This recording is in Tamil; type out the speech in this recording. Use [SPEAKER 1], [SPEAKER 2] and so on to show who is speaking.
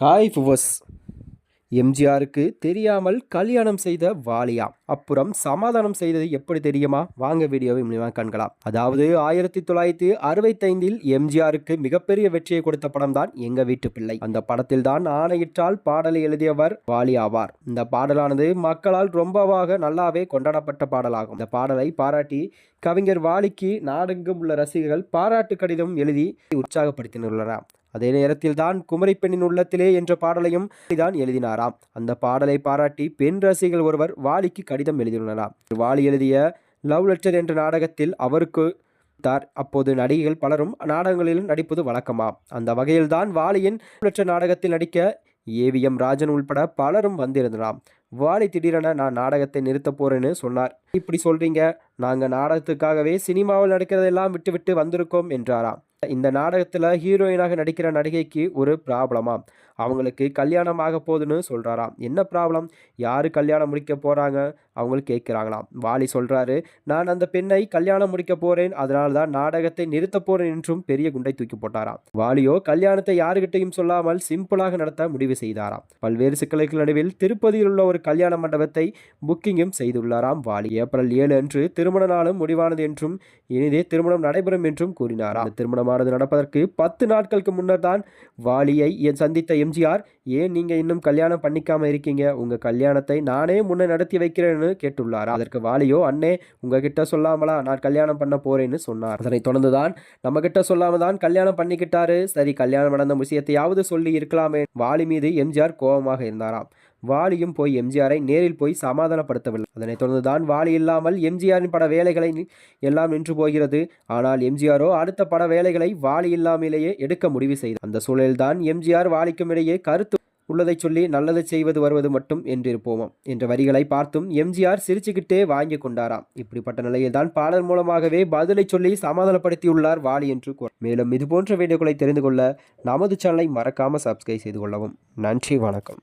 [SPEAKER 1] ஹாய் ஃபுவஸ் எம்ஜிஆருக்கு தெரியாமல் கல்யாணம் செய்த வாலியா. அப்புறம் சமாதானம் செய்தது எப்படி தெரியுமா? வாங்க வீடியோவை மூலியமாக காண்கலாம். அதாவது ஆயிரத்தி தொள்ளாயிரத்தி அறுபத்தைந்தில் எம்ஜிஆருக்கு மிகப்பெரிய வெற்றியை கொடுத்த படம் தான் எங்க வீட்டு பிள்ளை. அந்த படத்தில் தான் ஆணையிட்டால் பாடலை எழுதியவர் வாலி ஆவார். இந்த பாடலானது மக்களால் ரொம்பவாக நல்லாவே கொண்டாடப்பட்ட பாடலாகும். இந்த பாடலை பாராட்டி கவிஞர் வாலிக்கு நாடெங்கும் உள்ள ரசிகர்கள் பாராட்டு கடிதம் எழுதி உற்சாகப்படுத்தினுள்ளனர் அதே நேரத்தில் தான் குமரி பெண்ணின் உள்ளத்திலே என்ற பாடலையும் தான் எழுதினாராம். அந்த பாடலை பாராட்டி பெண் ரசிகர்கள் ஒருவர் வாலிக்கு கடிதம் எழுதியுள்ளாராம் வாலி எழுதிய லவ் லெட்டர் என்ற நாடகத்தில் அவருக்கு தார். அப்போது நடிகைகள் பலரும் நாடகங்களிலும் நடிப்பது வழக்கமாம். அந்த வகையில்தான் வாலியின் லட்ச நாடகத்தில் நடிக்க ஏவிஎம் ராஜன் உள்பட பலரும் வந்திருந்தனாம் வாலி திடீரென நான் நாடகத்தை நிறுத்த போறேன்னு சொன்னார். இப்படி சொல்றீங்க. நாங்கள் நாடகத்துக்காகவே சினிமாவில் நடிக்கிறதெல்லாம் விட்டுவிட்டு வந்திருக்கோம் என்றாராம். இந்த நாடகத்தில் ஹீரோயினாக நடிக்கிற நடிகைக்கு ஒரு ப்ராப்ளமா அவங்களுக்கு கல்யாணம் ஆக போகுதுன்னு சொல்கிறாராம் என்ன ப்ராப்ளம்? யார் கல்யாணம் முடிக்க போகிறாங்க அவங்களுக்கு கேட்குறாங்களாம். வாலி சொல்கிறாரு நான் அந்த பெண்ணை கல்யாணம் முடிக்க போகிறேன் அதனால தான் நாடகத்தை நிறுத்த போகிறேன் என்றும் பெரிய குண்டை தூக்கி போட்டாராம். வாலியோ கல்யாணத்தை யாருக்கிட்டையும் சொல்லாமல் சிம்பிளாக நடத்த முடிவு செய்தாராம். பல்வேறு சிக்கல்கள் நடுவில் திருப்பதியில் உள்ள ஒரு கல்யாண மண்டபத்தை புக்கிங்கும் செய்துள்ளாராம் வாலி. ஏப்ரல் ஏழு அன்று திருமண நாளும் முடிவானது என்றும் இனிதே திருமணம் நடைபெறும் என்றும் கூறினாராம். திருமணமானது நடப்பதற்கு பத்து நாட்களுக்கு முன்னர் தான் வாலியை என் சந்தித்த எம்ஜிஆர் ஏன் நீங்க இன்னும் கல்யாணம் பண்ணிக்காம இருக்கீங்க? உங்க கல்யாணத்தை நானே முன்ன நடத்தி வைக்கிறேன்னு கேட்டுள்ளார்? அதற்கு வாலியோ அண்ணே உங்ககிட்ட சொல்லாமலா நான் கல்யாணம் பண்ண போறேன்னு சொன்னார். அதனை தொடர்ந்துதான் நம்ம கிட்ட சொல்லாம தான் கல்யாணம் பண்ணிக்கிட்டாரு. சரி கல்யாணம் நடந்த விஷயத்தையாவது சொல்லி இருக்கலாமே. வாலி மீது எம்ஜிஆர் கோபமாக இருந்தாராம். வாலியும் போய் எம்ஜிஆரை நேரில் போய் சமாதானப்படுத்தவில்லை. அதனைத் தொடர்ந்துதான் வாலி இல்லாமல் எம்ஜிஆரின் பட வேலைகளை எல்லாம் நின்று போகிறது. ஆனால் எம்ஜிஆரோ அடுத்த பட வேலைகளை வாலி இல்லாமலேயே எடுக்க முடிவு செய்தார். அந்த சூழலில்தான் எம்ஜிஆர் வாலிக்கும் இடையே கருத்து உள்ளதை சொல்லி நல்லதை செய்வது வருவது மட்டும் என்றிருப்போமாம். என்ற வரிகளை பார்த்தும் எம்ஜிஆர் சிரிச்சுக்கிட்டே வாங்கி கொண்டாராம். இப்படிப்பட்ட நிலையில்தான் பாடல் மூலமாகவே பதிலை சொல்லி சமாதானப்படுத்தியுள்ளார் வாலி என்று கூற மேலும் இதுபோன்ற வீடியோக்களை தெரிந்து கொள்ள நமது சேனலை மறக்காமல் சப்ஸ்கிரைப் செய்து கொள்ளவும். நன்றி வணக்கம்.